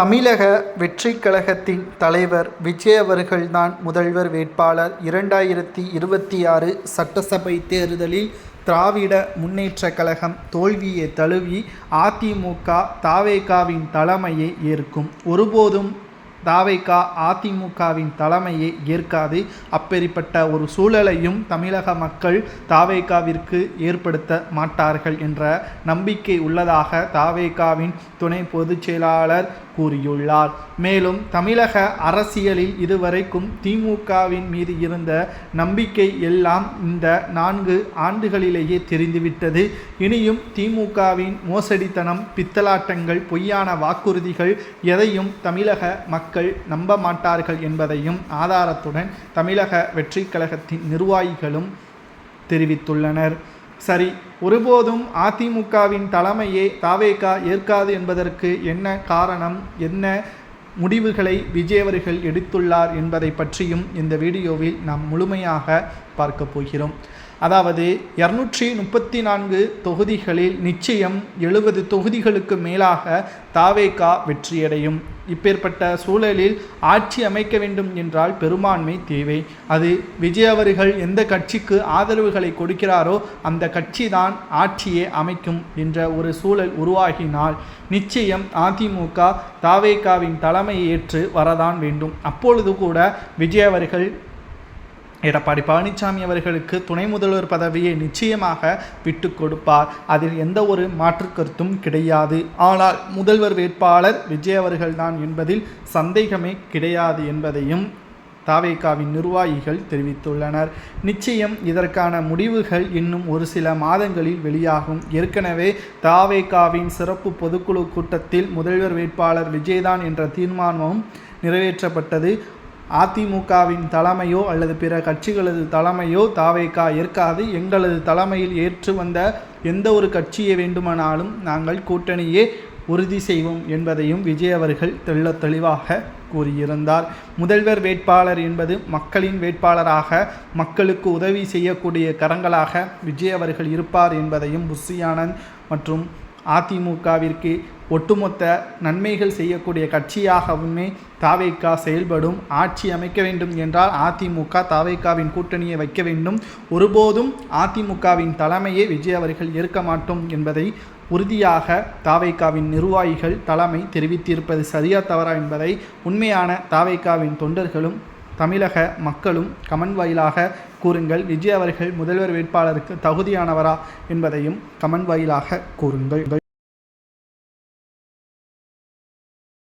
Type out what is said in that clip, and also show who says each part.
Speaker 1: தமிழக வெற்றி கழகத்தின் தலைவர் விஜய் அவர்கள்தான் முதல்வர் வேட்பாளர். இரண்டாயிரத்தி இருபத்தி ஆறு சட்டசபை தேர்தலில் திராவிட முன்னேற்ற கழகம் தோல்வியை தழுவி அதிமுக தாவேகாவின் தலைமையை ஏற்கும். ஒருபோதும் தாவைக்கா அதிமுகவின் தலைமையை ஏற்காது. அப்பேற்பட்ட ஒரு சூழலையும் தமிழக மக்கள் தாவேகாவிற்கு ஏற்படுத்த மாட்டார்கள் என்ற நம்பிக்கை உள்ளதாக தாவேகாவின் துணை பொதுச் செயலாளர் கூறியுள்ளார். மேலும் தமிழக அரசியலில் இதுவரைக்கும் திமுகவின் மீது இருந்த நம்பிக்கை எல்லாம் இந்த நான்கு ஆண்டுகளிலேயே தெரிந்துவிட்டது. இனியும் திமுகவின் மோசடித்தனம் பித்தலாட்டங்கள் பொய்யான வாக்குறுதிகள் எதையும் தமிழக மக்கள் நம்ப மாட்டார்கள் என்பதையும் ஆதாரத்துடன் தமிழக வெற்றி கழகத்தின் நிர்வாகிகளும் தெரிவித்துள்ளனர். சரி ஒருபோதும் அதிமுகவின் தலைமையே தாவேகா ஏற்காது என்பதற்கு என்ன காரணம்? என்ன முடிவுகளை விஜயவர்கள் எடுத்துள்ளார் என்பதை பற்றியும் இந்த வீடியோவில் நாம் முழுமையாக பார்க்க போகிறோம். அதாவது இரநூற்றி முப்பத்தி நான்கு தொகுதிகளில் நிச்சயம் எழுபது தொகுதிகளுக்கு மேலாக தாவேகா வெற்றியடையும். இப்பேற்பட்ட சூழலில் ஆட்சி அமைக்க வேண்டும் என்றால் பெரும்பான்மை தேவை. அது விஜய் அவர்கள் எந்த கட்சிக்கு ஆதரவுகளை கொடுக்கிறாரோ அந்த கட்சி தான் ஆட்சியை அமைக்கும் என்ற ஒரு சூழல் உருவாகினால் நிச்சயம் அதிமுக தாவேகாவின் தலைமையை ஏற்று வரதான் வேண்டும். அப்பொழுது கூட விஜய் அவர்கள் எடப்பாடி பழனிசாமி அவர்களுக்கு துணை முதல்வர் பதவியை நிச்சயமாக விட்டு கொடுப்பார். அதில் எந்த ஒரு மாற்று கருத்தும் கிடையாது. ஆனால் முதல்வர் வேட்பாளர் விஜய் அவர்கள்தான் என்பதில் சந்தேகமே கிடையாது என்பதையும் தாவேகாவின் நிர்வாகிகள் தெரிவித்துள்ளனர். நிச்சயம் இதற்கான முடிவுகள் இன்னும் ஒரு சில மாதங்களில் வெளியாகும். ஏற்கனவே தாவேகாவின் சிறப்பு பொதுக்குழு கூட்டத்தில் முதல்வர் வேட்பாளர் விஜய்தான் என்ற தீர்மானமும் நிறைவேற்றப்பட்டது. அதிமுகவின் தலைமையோ அல்லது பிற கட்சிகளது தலைமையோ தாவேக்கா ஏற்காது. எங்களது தலைமையில் ஏற்று வந்த எந்த ஒரு கட்சியை வேண்டுமானாலும் நாங்கள் கூட்டணியே உறுதி செய்வோம் என்பதையும் விஜய் அவர்கள் தெள்ள தெளிவாக கூறியிருந்தார். முதல்வர் வேட்பாளர் என்பது மக்களின் வேட்பாளராக மக்களுக்கு உதவி செய்யக்கூடிய கரங்களாக விஜய் அவர்கள் இருப்பார் என்பதையும் புஷி ஆனந்த் மற்றும் அதிமுகவிற்கு ஒட்டுமொத்த நன்மைகள் செய்யக்கூடிய கட்சியாகவுமே தாவேக்கா செயல்படும் ஆட்சி அமைக்க வேண்டும் என்றால் அதிமுக தாவேக்காவின் கூட்டணியை வைக்க வேண்டும். ஒருபோதும் அதிமுகவின் தலைமையை விஜய் அவர்கள் ஏற்க மாட்டோம் என்பதை உறுதியாக தாவைக்காவின் நிர்வாகிகள் தலைமை தெரிவித்திருப்பது சரியா தவறா என்பதை உண்மையான தாவைக்காவின் தொண்டர்களும் தமிழக மக்களும் கமன் வாயிலாக கூறுங்கள். விஜய் அவர்கள் முதல்வர் வேட்பாளருக்கு தகுதியானவரா என்பதையும் கமன் வாயிலாக கூறுங்கள்.